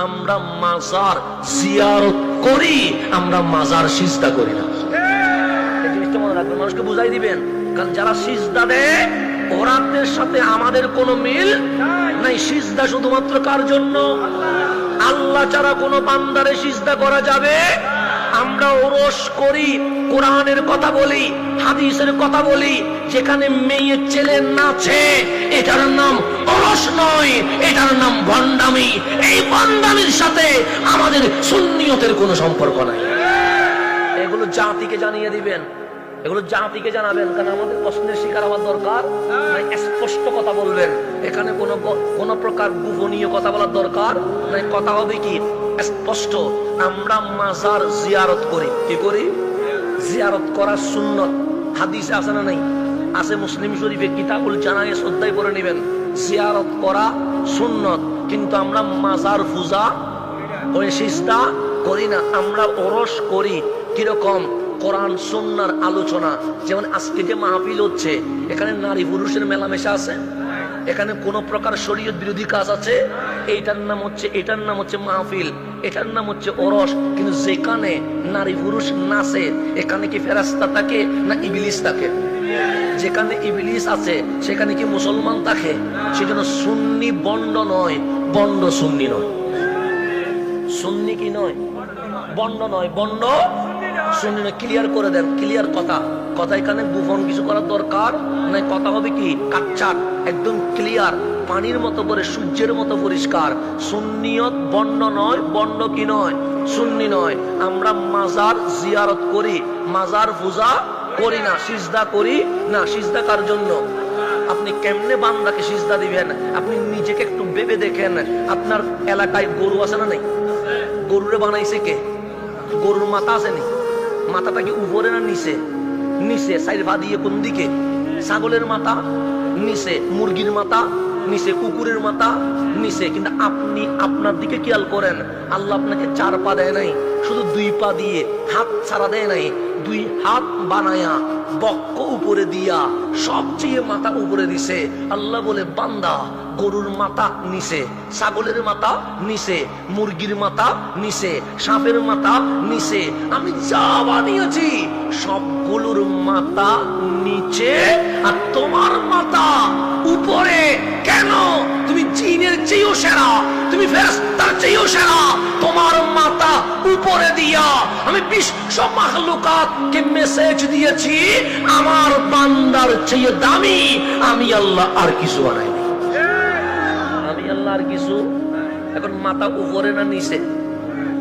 আমরা মাজার জিয়ারত করি, আমরা মাজার সিজদা করি না। মনে মানুষকে বুঝাই দিবেন, কারণ যারা সিজদা দেয় ওরাদের সাথে আমাদের কোনো মিল নাই। সিজদা শুধুমাত্র কার জন্য? আল্লাহ ছাড়া কোনো বান্দারে সিজদা করা যাবে আমরা ওরস করি, কোরআনের কথা বলি, হাদিসের কথা বলি, যেখানে মেয়ে ছেলে নাচে এটার নাম অলস নয়, এটার নাম ভণ্ডামি। এই ভণ্ডামির সাথে আমাদের সুন্নিয়তের কোনো সম্পর্ক নাই। এগুলো জাতিকে জানিয়ে দিবেন। এগুলো জাতিকে জানাবেন, কারণ আমাদের প্রশ্নের শিকার হওয়ার দরকার নাই, স্পষ্ট কথা বলবেন। এখানে কোনো কোনো প্রকার গোপনীয় কথা বলার দরকার নাই, কথা হবে কি? স্পষ্ট, আমরা মাজার জিয়ারত করি। কি করি? জিয়ারত করার সুন্নত। হাদিস আছে না নাই? আছে মুসলিম শরীফে কিতাবুল জানায় শ্রদ্ধায় করে নেবেন। জিয়ারত করা সুন্নত। কিন্তু আমরা মাজার পূজা ওই সিজদা করি না। আমরা ওরস করি। কীরকম? কোরআন, সুন্নার আলোচনা। যেমন আজকে যে মাহফিল হচ্ছে, এখানে নারী পুরুষের মেলামেশা আছে। এখানে কোন প্রকার শরীয়ত বিরোধী কাজ আছে। এইটার নাম হচ্ছে, এটার নাম হচ্ছে মাহফিল, এটার নাম হচ্ছে ওরস। কিন্তু যেখানে নারী পুরুষ নাচে, এখানে কি ফেরাস্তা থাকে না ইবিলিস থাকে? যেখানে ইবিলিস আছে, সেখানে কি মুসলমান থাকে? সেজন্য সুন্নি বন্ড নয়, বন্ড সুন্নি নয়। সুন্নি কি নয়? বন্ড নয়, বন্ড নয় ক্লিয়ার করে দেন ক্লিয়ার কথা। কথা এখানে বুফন কিছু করার দরকার নাই, কথা হবে কি? কাচ্চাট একদম ক্লিয়ার পানির মতো করে, সূর্যের মতো পরিষ্কার। সুন্নিয়ত বন্ড নয় বন্ড কি নয়? সুন্নি নয়। আমরা মাজার জিয়ারত করি, মাজার পূজা করি না, সিজদা করি না। সিজদা কার জন্য? আপনি কেমনে বান্দাকে সিজদা দিবেন? আপনি নিজেকে একটু ভেবে দেখেন। আপনার এলাকায় গরু আছে না নেই? গরুরে বানাইছে কে? গরুর মাথা আছে নি? মাথাটা কি উপরে না নিচে? নিচে সাইড ভা দিয়ে কোন দিকে? ছাগলের মাথা, নিচে, মুরগির মাথা নিচে কুকুরের মাথা নিচে, কিন্তু আপনি আপনার দিকে খেয়াল করেন, আল্লাহ আপনাকে চার পা দেয় নাই, শুধু দুই পা দিয়ে হাত ছাড়া দেয় নাই, দুই হাত বানায়া বক্ক উপরে দিয়া সবচেয়ে মাথা উপরে দিছে। আল্লাহ বলে, বান্দা, গরুর মাথা নিচে, ছাগলের মাথা নিচে, মুরগির মাথা নিচে, সাপের মাথা নিচে, আমি যা বানিয়েছি, সবগুলোর মাথা নিচে, আর চেয়েও সেরা। তুমি ফেরেস্তার চেয়েও সেরা। তোমার মাথা উপরে দিয়া আমি বিশ্ব মাহলুকাতকে মেসেজ দিয়েছি, আমার বান্দার চেয়ে দামি। আমি আল্লাহ আর কিছু বানাইনি আমি আল্লাহ আর কিছু এখন মাথা উপরে না নিচে?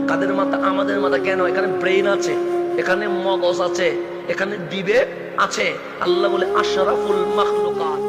কাদের মাথা? আমাদের মাথা কেন? এখানে ব্রেন আছে, এখানে মগজ আছে, এখানে বিবেক আছে। আল্লাহ বলে আশরাফুল মাখলুকাত।